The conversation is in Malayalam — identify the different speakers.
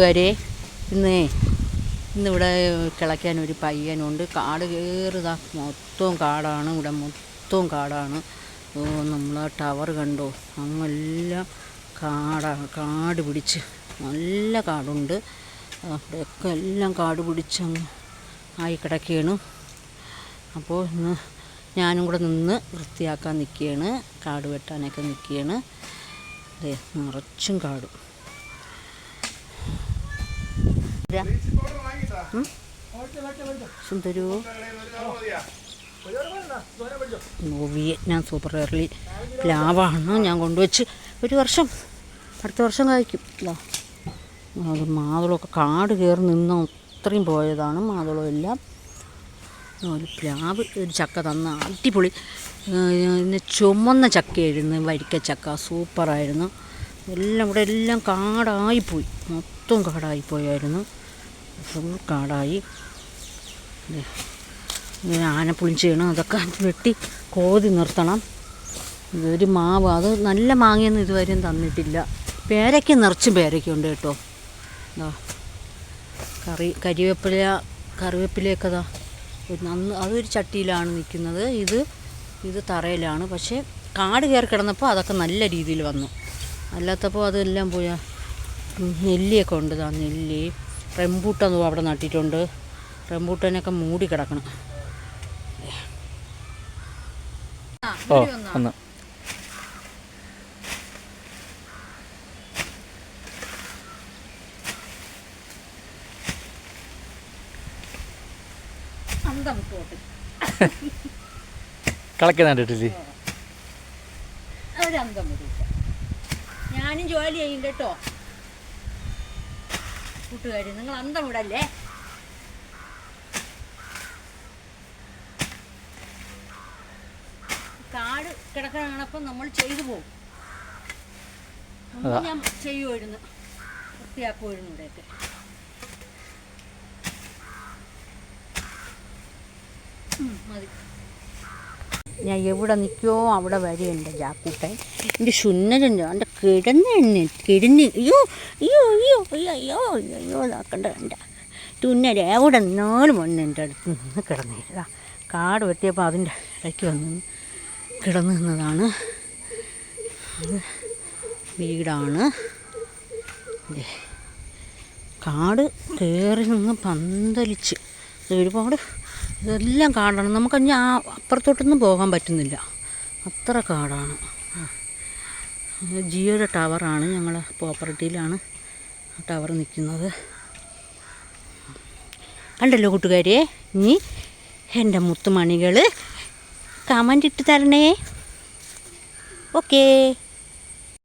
Speaker 1: വരെ ഇന്നേ ഇന്നിവിടെ കിളയ്ക്കാൻ ഒരു പയ്യനുണ്ട്. കാട് കയറുതാ മൊത്തവും കാടാണ്. ഇവിടെ മൊത്തവും കാടാണ്. ഓ നമ്മൾ ടവർ കണ്ടോ? അങ്ങെല്ലാം കാടാണ് കാട് പിടിച്ച്. നല്ല കാടുണ്ട്. അവിടെയൊക്കെ എല്ലാം കാട് പിടിച്ച് ആയി കിടക്കുകയാണ്. അപ്പോൾ ഇന്ന് ഞാനും കൂടെ നിന്ന് വൃത്തിയാക്കാൻ നിൽക്കുകയാണ്. കാട് വെട്ടാനൊക്കെ നിൽക്കുകയാണ്. അതെ നിറച്ചും കാടും ഇതാ. ഉം? വിയറ്റ്നാം സൂപ്പർ എർലി പ്ലാവാണ് ഞാൻ കൊണ്ടുവച്ച് ഒരു വർഷം അടുത്ത വർഷം കായ്ക്കും ഇതാ അത് മാതളമൊക്കെ കാട് കയറി നിന്ന് അത്രയും പോയതാണ് മാതളം എല്ലാം പ്ലാവ് ഒരു ചക്ക തന്ന അടിപൊളി. പിന്നെ ചുമന്ന ചക്കയായിരുന്നു വരിക്ക ചക്ക. സൂപ്പറായിരുന്നു. എല്ലാം ഇവിടെ എല്ലാം കാടായിപ്പോയി. മൊത്തം കാടായിപ്പോയായിരുന്നു. ഫുൾ കാടായി. ഇങ്ങനെ ആനപ്പുളിഞ്ച് ചെയ്യണം അതൊക്കെ വെട്ടി കോതി നിർത്തണം. ഇതൊരു മാവ്. അത് നല്ല മാങ്ങയൊന്നും ഇതുവരെയും തന്നിട്ടില്ല. പേരയ്ക്ക് നിറച്ചും പേരയ്ക്കുണ്ട് കേട്ടോ. ഇതാ കറി കരിവേപ്പില കറിവേപ്പിലയൊക്കെ ഒരു നന്ന് അതൊരു ചട്ടിയിലാണ് നിൽക്കുന്നത്. ഇത് ഇത് തറയിലാണ്. പക്ഷേ കാട് കയറി കിടന്നപ്പോൾ അതൊക്കെ നല്ല രീതിയിൽ വന്നു. അല്ലാത്തപ്പോൾ അതെല്ലാം പോയ നെല്ലിയൊക്കെ ഉണ്ട് ഇതാ നെല്ലി. റംബൂട്ടാൻ അവിടെ നട്ടിട്ടുണ്ട്. റെമ്പൂട്ടനൊക്കെ മൂടി കിടക്കണം.
Speaker 2: ഓ ഒന്ന് കളക്കുന്ന കണ്ടിട്ടില്ലേ
Speaker 1: ഞാനും ജോലി ചെയ്യും കേട്ടോ. കൂട്ടുകാരി നിങ്ങൾ അന്തം വിടല്ലേ? കാട് കിടക്കണപ്പം നമ്മൾ ചെയ്തു പോകും. ഞാൻ ചെയ്യുമായിരുന്നു വൃത്തിയാക്കുമായിരുന്നു ഇവിടെയൊക്കെ. മതി. ഞാൻ എവിടെ നിൽക്കുമോ അവിടെ വരെയുണ്ട് ജാക്കൂട്ടൻ. എന്റെ ശുന്നരുണ്ട് എന്റെ കിടന്ന് കിടന്ന്. അയ്യോ അയ്യോ അയ്യോ അയ്യോ അയ്യോ അയ്യോ അയ്യോ നോക്കണ്ട കണ്ട തുന്നര എവിടെ നിന്നാലും വന്ന് എന്റെ അടുത്ത് നിന്ന് കിടന്നില്ല കാട് വെട്ടിയപ്പോൾ അതിന്റെ ഇടയ്ക്ക് വന്ന് കിടന്നു നിന്നതാണ്. വീടാണ്. കാട് കയറി നിന്ന് പന്തലിച്ച്. ഒരുപാട് ഇതെല്ലാം കാടാണ്. നമുക്ക് ഇനി ആ അപ്പുറത്തോട്ടൊന്നും പോകാൻ പറ്റുന്നില്ല. അത്ര കാടാണ്. ജിയോയുടെ ടവറാണ്. ഞങ്ങളെ പ്രോപ്പർട്ടിയിലാണ് ടവർ നിൽക്കുന്നത്. കണ്ടല്ലോ കൂട്ടുകാരെ ഇനി എന്റെ മുത്തുമണികൾ കമന്റ് ഇട്ട് തരണേ. ഓക്കേ.